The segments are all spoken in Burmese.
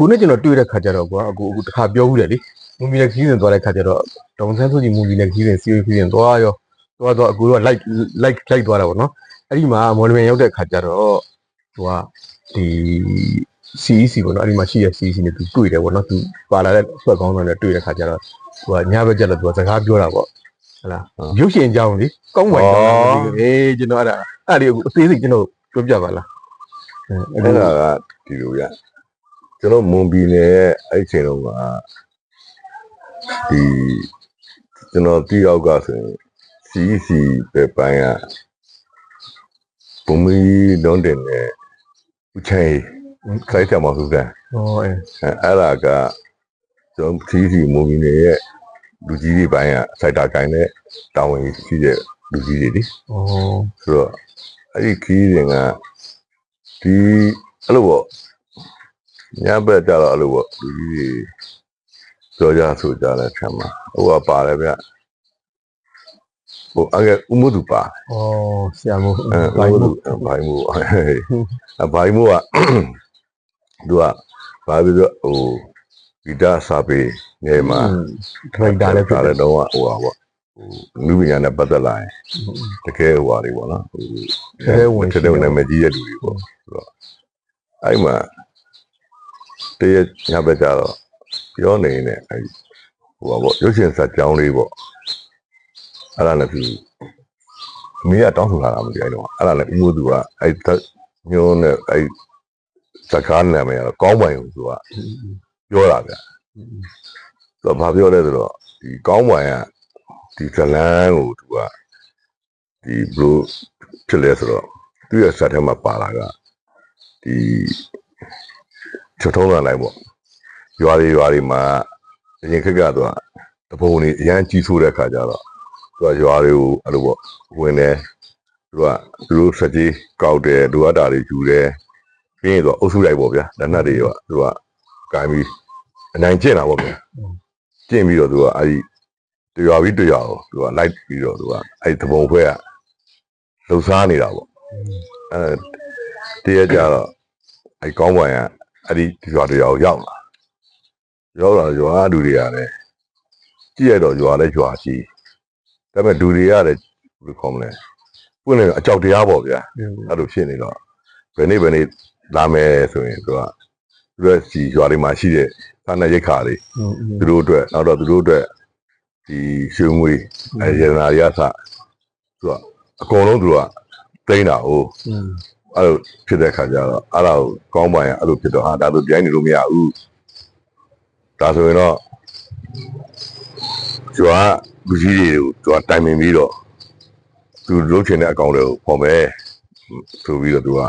ကိုနဲ့ကျွန်တော်တွေ့တဲ့ခါကျတော့ကွာအကိုအခုတစ်ခါပြောဘူးတယ်လေမူမီနဲ့ခီးစဉ်သွားတဲ့ခါကျတော့ဒေါန်ဆန်းစုကြည်မူမီနဲ့ခီးစဉ်စီရီခီးစဉ်သွားရောသွားတော့အကိုက like like like သွားတာပေါ့နော်အဲ့ဒီမှာမော်လမြိုင်ရောက်တဲ့ခါကျတော့ဟိုကဒီ CEC ပေါ့နော်အဲ့ဒီမှာရှိတဲ့ CEC နဲ့သူတွေ့တယ်ပေါ့နော်သူပါလာတဲ့ဆွက်ကောင်းတော့လည်းတွေ့တဲ့ခါကျတော့ဟိုကညဘက်ကျတော့သူကစကားပြောတာပေါ့ဟလာရုပ်ရှင်အကြောင်းလေကောင်းပါရဲ့အေးကျွန်တော်အဲ့ဒါအဲ့ဒီအသေးစိတ်ကျွန်တော်ပြောပြပါလားအဲ့အဲ့ဒါကဒီလိုရ ကျွန်တော်မွန်ပြည်နယ်ရဲ့အဲ့ဒီအချိန်တုန်းကဒီကျွန်တော်တီးရောက်ကဆိုရင် CEC ပဲပိုင်းကဘုံမီလုံးတင်နဲ့ဦးချိုင်ခိုက်တယ်မဟုတ်ဘူးကဟောအေးအဲအဲ့ဒါကကျွန်တော် CEC မွန်ပြည်နယ်ရဲ့လူကြီးတွေပိုင်းကစိုက်တာကိုင်းနဲ့တာဝန်ရှိတဲ့လူကြီးတွေလေဩဆိုတော့အဲ့ဒီခီးရင်ကဒီအဲ့လိုပေါ့ ညဘက်ကြတော့အဲ့လိုပေါ့လူကြီးတွေကြောကြဆိုကြတဲ့ခံမှာဟိုကပါတယ်ဗျဟိုအကဲဥမသူပါဩဆရာမို့အဲဘိုင်းဥမမို့သူဘိုင်းမို့အဘိုင်းမို့ကသူကဘာပြီးတော့ဟိုဂီတစာပေငယ်မှာဒရိုက်တာလည်းဖြစ်ဒါတယ်လည်းတော့ဟိုပါပေါ့ဟိုလူပညာနဲ့ပတ်သက်လာရင်တကယ်ဟိုပါတွေပေါ့နော်ဟိုတကယ်ဝင်ရှိတတယ်ကယ်နာမည်ကြီးတဲ့လူတွေပေါ့ဆိုတော့အဲ့မှာ တရက်ညဘက်ကြတော့ပြောနေနေအဲ့ဟိုပါပေါ့ရုပ်ရှင်ဆက်ကြောင်းလေးပေါ့အဲ့ဒါလည်းသူအမေကတောင်းဆိုလာတာမသိအဲ့တော့အဲ့ဒါလည်းဥမိုးသူကအဲ့သက်ညိုးနဲ့အဲ့စကားနာမည်ကတော့ကောင်းပိုင်ကိုသူကပြောတာဗျသူကဘာပြောလဲဆိုတော့ဒီကောင်းပိုင်ကဒီဇလန်းကိုသူကဒီဘလို့ဖြစ်လဲဆိုတော့သူ့ရဲ့ဆက်ထဲမှာပါလာကဒီ ချွတ်ထုံးလာလိုက်ပေါ့ရွာတွေရွာတွေမှာအရင်ခက်ကသူကတပုံနေအရန်ကြီးဆိုးတဲ့ခါကျတော့သူကရွာတွေကိုအဲ့လိုပေါ့ဝင်တယ်သူကသူတို့စကြေးကောက်တယ်လူအပ်တာတွေယူတယ်ပြီးရင်သူကအုပ်စုလိုက်ပေါ့ဗျာလက်နက်တွေရောသူကကိုင်းပြီးအနိုင်ကျင့်တာပေါ့ဗျာကျင့်ပြီးတော့သူကအဲ့ဒီတရွာပြီးတရွာကိုသူကလိုက်ပြီးတော့သူကအဲ့ဒီတပုံဖွဲကလှုပ်ရှားနေတာပေါ့အဲတရက်ကြတော့အဲ့ကောင်းပွင်က အဲ့ဒီရွာတရွာကိုရောက်လာရောက်လာရွာလူတွေကလည်းကြည့်ရတော့ရွာလည်းရွာကြီးဒါပေမဲ့လူတွေကလည်းဘယ်လိုခေါ်မလဲပွင့်နေတော့အကြောက်တရားပေါ့ဗျာအဲ့လိုဖြစ်နေတော့ဘယ်နေ့ဘယ်နေ့လာမယ်ဆိုရင်သူကသူကစီရွာလေးမှာရှိတဲ့သာနာရိတ်ခါလေးသူတို့အတွက်နောက်တော့သူတို့အတွက်ဒီရွှေငွေအဲရတနာရသသူကအကုန်လုံးသူကတိမ့်တာ哦 အဲ့လိုဖြစ်တဲ့ခါကျတော့အဲ့ဒါကိုကောင်းပါရင်အဲ့လိုဖြစ်တော့ဟာဒါဆိုပြိုင်းနေလို့မရဘူးဒါဆိုရင်တော့ကျွာလူကြီးတွေကိုကျွာတိုင်ပင်ပြီးတော့သူလုပ်ချင်တဲ့အကောင်တွေကိုပေါ်မယ်ဆိုပြီးတော့သူက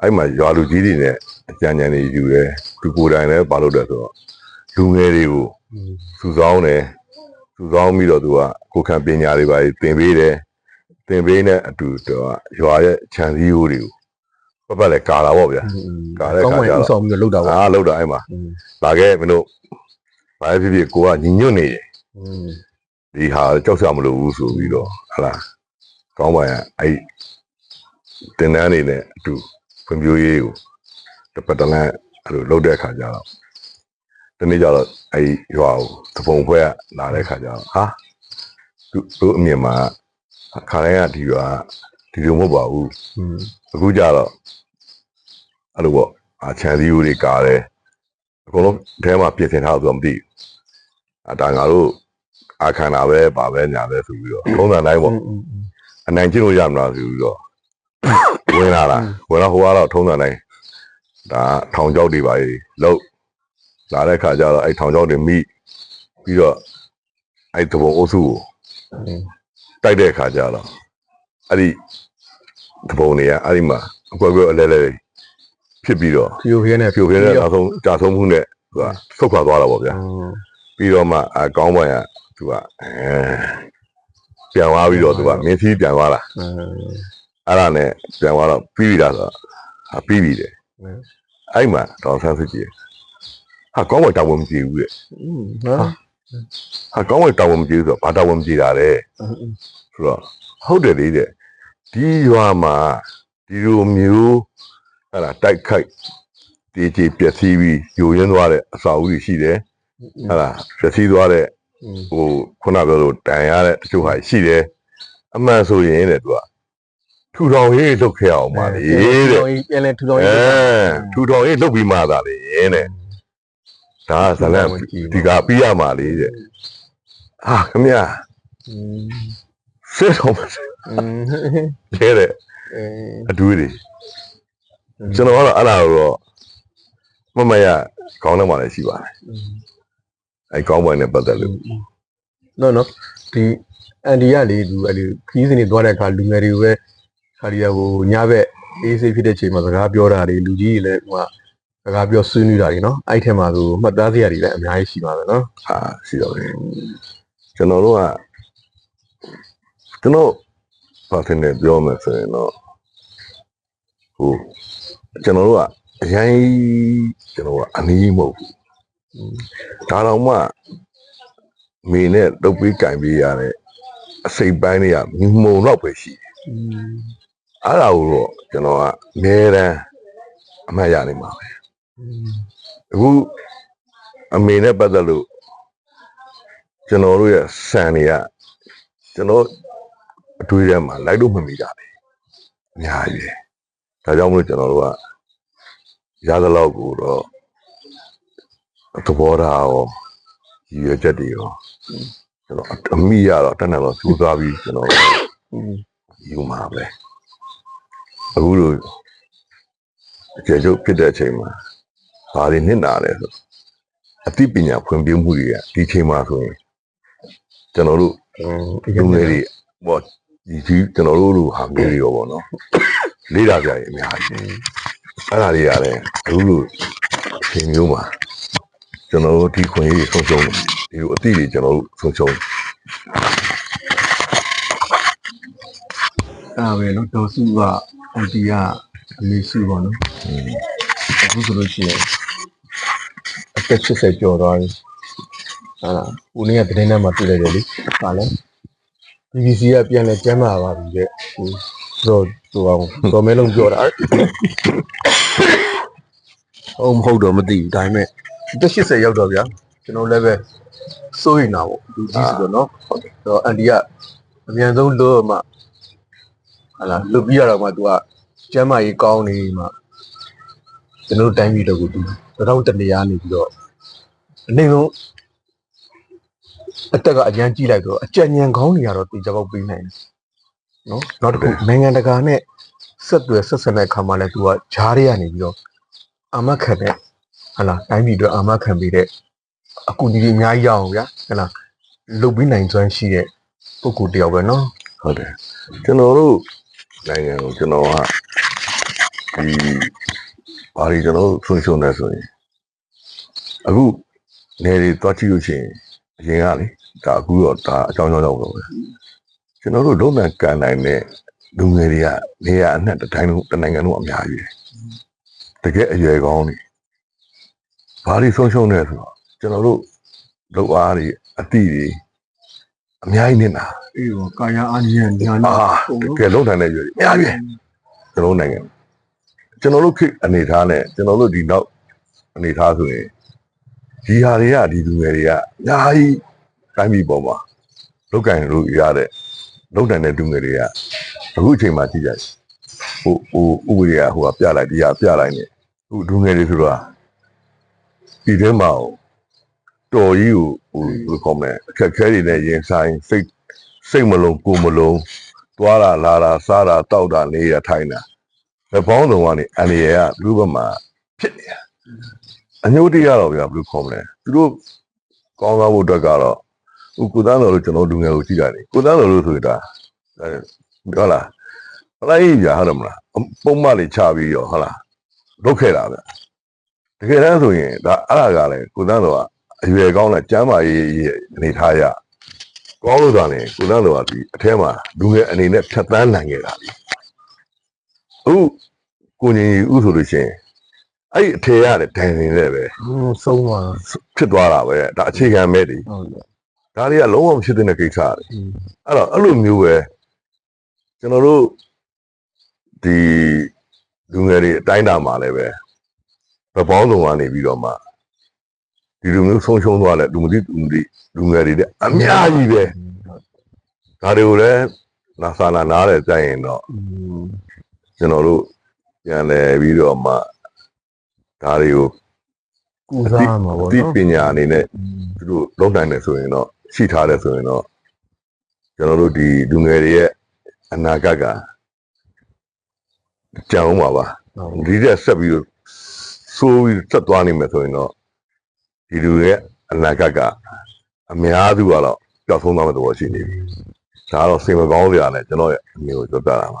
အဲ့မှာရွာလူကြီးတွေနဲ့အကြံဉာဏ်တွေယူတယ်သူကိုယ်တိုင်လည်းပါလို့တယ်ဆိုတော့လူငယ်တွေကိုစုဆောင်းတယ်စုဆောင်းပြီးတော့သူကကိုယ်ခံပညာတွေပါသင်ပေးတယ်သင်ပေးတဲ့အတူသူကရွာရဲ့ခြံစည်းရိုးတွေကို ပတ်ပတ်လည်းကာလာပေါ့ဗျာကားတဲ့ကောင်းခါဝင်ကျတော့ဥဆောင်ပြီးတော့လောက်တာပေါ့အားလောက်တာအဲ့မှာလာခဲ့မင်းတို့ဘာဖြစ်ဖြစ်ကိုကညီညွတ်နေတယ်ဒီဟာကြောက်စရာမလိုဘူးဆိုပြီးတော့ဟလာကောင်းပါရဲ့အဲ့တင်တန်းနေနဲ့အတူဖွံ့ဖြိုးရေးကိုတစ်ပတ်တလန်းအဲ့လိုလုပ်တဲ့ခါကျတော့ဒီနေ့ကျတော့အဲ့ရွာကိုသပုံဖွဲကလာတဲ့ခါကျတော့ဟာသူတို့အမြင်မှာခါတိုင်းကဒီရွာ ဒီလိုမဟုတ်ပါဘူးအခုကျတော့အဲ့လိုပေါ့အချန်စီဦးတွေကားတယ်အကုန်လုံးအဲမှာပြင်ဆင်ထားလို့သူကမသိဘူးအတားငါတို့အခမ်းနာပဲပါပဲညာပဲဆိုပြီးတော့ထုံးစံတိုင်းပေါ့အနိုင်ကျင့်လို့ရမလားဆိုပြီးတော့ဝင်လာတာဝင်တော့ဟိုကတော့ထုံးစံတိုင်းဒါထောင်ချောက်တွေပါကြီးလောက်လာတဲ့ခါကျတော့အဲ့ထောင်ချောက်တွေမိပြီးတော့အဲ့တဘုံအုပ်စုကိုတိုက်တဲ့ခါကျတော့ အဲ့ဒီတဘုံတွေကအဲ့ဒီမှာအကွက်ကွက်အလဲလဲဖြစ်ပြီးတော့ဖြိုဖျဲနဲ့ဖြိုဖျင်းတဲ့နောက်ဆုံးကြာဆုံးမှုနဲ့သူကဆုတ်ခွာသွားတာပေါ့ဗျာပြီးတော့မှအကောင်းပွင့်ကသူကအဲပြန်သွားပြီးတော့သူကမင်းကြီးပြန်သွားတာအဲ့ဒါနဲ့ပြန်သွားတော့ပြီးပြီလားဆိုတော့ဟာပြီးပြီတယ်အဲ့မှာတော်ဆန်းစစ်ကြည့်ဟာကောင်းပွင့်တောင်းဝင်မကြည့်ဘူးတဲ့နော်ဟာကောင်းဝင်တောင်းဝင်မကြည့်ဘူးဆိုတော့ဘာတောင်းဝင်မကြည့်တာလဲဆိုတော့ဟုတ်တယ်လေတဲ့ ဒီရွာမှာဒီလိုမျိုးအဲ့ဒါတိုက်ခိုက်တေးချေပျက်စီးပြီးယိုရင်းသွားတဲ့အစာအုပ်တွေရှိတယ်အဲ့ဒါပျက်စီးသွားတဲ့ဟိုခုနပြောလို့တန်ရတဲ့တချို့ဟာရှိတယ်အမှန်ဆိုရင်တဲ့သူကထူထောင်ရေးလုပ်ခဲ့အောင်ပါလေတဲ့ပြန်လဲထူထောင်ရေးထူထောင်ရေးလုပ်ပြီးမှသာလေတဲ့ဒါဇလန်ဒီကပြရမှာလေတဲ့ဟာခမရစစ်တော်မစစ် လဲတဲ့အဲအတူတွေကျွန်တော်ကတော့အဲ့ဒါကိုတော့မမရကောင်းတယ်မှလည်းရှိပါတယ်အဲကောင်းပွဲနဲ့ပတ်သက်လို့နော်နော်ဒီအန်ဒီကလေသူအဲ့ဒီခီးစင်နေသွားတဲ့အခါလူငယ်တွေပဲခါရီယာကိုညဘက်အေးစိတ်ဖြစ်တဲ့ချိန်မှာစကားပြောတာတွေလူကြီးတွေလည်းဟိုကစကားပြောဆွေးနွေးတာတွေနော်အဲ့ထဲမှာသူမှတ်သားစရာတွေလည်းအများကြီးရှိပါပဲနော်ဟာရှိတော့တယ်ကျွန်တော်တို့ကကျွန်တော် ဘာသင်နေပြောမယ်ဆိုရင်တော့ဟိုကျွန်တော်တို့ကအရင်ကျွန်တော်ကအနည်းမဟုတ်ဘူးဒါတော့မှမိနဲ့တုပ်ပြီးကြင်ပြီးရတဲ့အစိတ်ပိုင်းတွေကမြုံမုံတော့ပဲရှိတယ်อืมအဲ့ဒါကိုတော့ကျွန်တော်ကအမြဲတမ်းအမှတ်ရနေမှာပဲအခုအမေနဲ့ပတ်သက်လို့ကျွန်တော်တို့ရဲ့ဆန်တွေကကျွန်တော် အတွေးထဲမှာလိုက်လို့မမိတာလေအများကြီးပဲဒါကြောင့်မလို့ကျွန်တော်တို့ကရသလောက်ကိုတော့သဘောထားရောရည်ရွယ်ချက်တွေရောကျွန်တော်အမိရတော့တနက်တော့စူးစားပြီးကျွန်တော်ယူမှာပဲအခုလိုကျေကျုပ်ဖြစ်တဲ့အချိန်မှာဘာတွေနစ်နာလဲဆိုအသိပညာဖွံ့ဖြိုးမှုတွေကဒီချိန်မှာဆိုရင်ကျွန်တော်တို့လူငယ်တွေပေါ့ ဒီကြီးကျွန်တော်တို့လိုဟာမျိုးတွေရောပေါ့နော်လေးလာကြရင်အများကြီးအဲ့ဒါတွေရတယ်အခုလိုအချိန်မျိုးမှာကျွန်တော်တို့ဒီခွင့်ရေးဆုံးရှုံးတယ်ဒီလိုအသိတွေကျွန်တော်တို့ဆုံးရှုံးတယ်အဲ့ဒါပဲနော်ဒေါ်စုကအန်တီကအမေစုပေါ့နော်အခုဆိုလို့ရှိရင်အသက်80ကျော်သွားပြီဟာလားဦးနေ့ကတင်းထဲမှာတွေ့လိုက်တယ်လေဟာလဲ BBC ကပြန်လဲကျမ်းမာပါပြီတဲ့ဟိုတော့တော့အောင်တော်မဲလုံးပြောတာဟုတ်မဟုတ်တော့မသိဘူးဒါပေမဲ့အသက်80ရောက်တော့ဗျာကျွန်တော်လည်းပဲစိုးရိမ်တာပေါ့လူကြီးဆိုတော့နော်ဟုတ်တယ်တော့အန်တီကအမြန်ဆုံးလို့မှဟာလာလွတ်ပြီးရတော့မှ तू ကကျမ်းမာရေးကောင်းနေမှကျွန်တော်တို့တိုင်းပြည်တော့ကို तू တော့တနေရနေပြီးတော့အနေလုံး အတက်ကအရန်ကြီးလိုက်တော့အကြံဉာဏ်ကောင်းနေရတော့တေချာပေါက်ပေးနိုင်တယ်နော်နောက်တစ်ခုနိုင်ငံတကာနဲ့ဆက်သွယ်ဆက်ဆံတဲ့အခါမှာလည်း तू ကဂျားတွေကနေပြီးတော့အာမခံတဲ့ဟာလာတိုင်းပြည်အတွက်အာမခံပေးတဲ့အကူအညီတွေအများကြီးရအောင်ဗျာဟဲ့လားလုတ်ပြီးနိုင်စွမ်းရှိတဲ့ပုဂ္ဂိုလ်တစ်ယောက်ပဲနော်ဟုတ်တယ်ကျွန်တော်တို့နိုင်ငံကိုကျွန်တော်ကဒီဘာတွေကျွန်တော်တို့ဆုံးရှုံးနေဆိုရင်အခုနေတွေတွားကြည့်လို့ရှိရင် အရင်ကလေဒါအခုတော့ဒါအကြောင်းကြောင်းတော့ပဲကျွန်တော်တို့လုံးဝကန်နိုင်တဲ့လူငယ်တွေကနေရာအနှံ့တစ်တိုင်းလုံးတစ်နိုင်ငံလုံးအများကြီးတယ်တကယ်အရွယ်ကောင်းတွေဘာတွေဆုံးရှုံးနေဆိုတော့ကျွန်တော်တို့လောက်အားတွေအတိတွေအများကြီးနေတာအေးပေါ့ကာယအာနိယညာအာနာတကယ်လုံးထိုင်တဲ့ရွယ်တွေအများကြီးကျွန်တော်တို့နိုင်ငံကျွန်တော်တို့ခေတ်အနေထားနဲ့ကျွန်တော်တို့ဒီနောက်အနေထားဆိုရင် ဒီဟာတွေကဒီလူငယ်တွေကအများကြီးတိုင်းပြည်ပေါ်မှာလုတ်ကင်လို့ရတဲ့လုတ်တန်တဲ့လူငယ်တွေကအခုအချိန်မှာကြည့်ကြဟိုဟိုဥပဒေကဟိုကပြလိုက်ဒီဟာပြလိုက်နေဟိုလူငယ်တွေဆိုတော့ဒီထဲမှာတော်ကြီးကိုဟိုဘယ်လိုခေါ်မလဲအခက်အခဲတွေနဲ့ရင်ဆိုင်စိတ်စိတ်မလုံးကိုယ်မလုံးသွားတာလာတာစားတာတောက်တာနေရထိုင်တာဘယ်ပေါင်းလုံးကနေအနေရကသူတို့ဘက်မှာဖြစ်နေတာ အညို့တရားတော့ဗျာဘယ်လိုခေါ်မလဲသူတို့ကောင်းသွားဖို့အတွက်ကတော့ဥကုသန်းတော်လို့ကျွန်တော်လူငယ်ကိုကြည့်ရတယ်ကုသန်းတော်လို့ဆိုတာအဲဟုတ်လားဟလိုက်ဗျာဟုတ်တယ်မလားပုံမှန်လေးချပြီးရောဟုတ်လားလုတ်ခဲ့တာဗျတကယ်တမ်းဆိုရင်ဒါအဲ့ဒါကလည်းကုသန်းတော်ကအရွယ်ကောင်းတဲ့ကျမ်းမာရေးအနေထားရကောင်းလို့သာလေကိုသားတော်ကဒီအထဲမှာလူငယ်အနေနဲ့ဖြတ်သန်းနိုင်ခဲ့တာလေအခုကိုငင်ကြီးဥဆိုလို့ရှိရင် အဲ့ဒီအထေရတယ်ဒိုင်နေနဲ့ပဲဆုံးသွားဖြစ်သွားတာပဲဒါအခြေခံပဲဒီဟုတ်ကဲ့ဒါတွေကလုံးဝမဖြစ်တဲ့ကိစ္စတွေအဲ့တော့အဲ့လိုမျိုးပဲကျွန်တော်တို့ဒီလူငယ်တွေအတိုင်းတာမှာလည်းပဲပပောင်းဆောင်ကနေပြီးတော့မှဒီလူမျိုးဆုံးရှုံးသွားတဲ့လူမသိလူမသိလူငယ်တွေတဲ့အများကြီးပဲဒါတွေကိုလည်းနာဆာလာနားတယ်ကြိုက်ရင်တော့ကျွန်တော်တို့ပြန်လဲပြီးတော့မှ ဒါတွေကိုကုစားမှာပေါ့နော်ဒီပညာအနေနဲ့သူတို့လုံးနိုင်တယ်ဆိုရင်တော့ရှိထားတယ်ဆိုရင်တော့ကျွန်တော်တို့ဒီလူငယ်တွေရဲ့အနာဂတ်ကကြောင်းပါပါဒီတက်ဆက်ပြီးဆိုးပြီးဆက်သွားနိုင်မယ်ဆိုရင်တော့ဒီလူရဲ့အနာဂတ်ကအများစုကတော့ပျောက်ဆုံးသွားမယ့်သဘောရှိနေပြီဒါကတော့စိတ်မကောင်းစရာနဲ့ကျွန်တော်ရဲ့အမြင်ကိုပြောပြတာပါ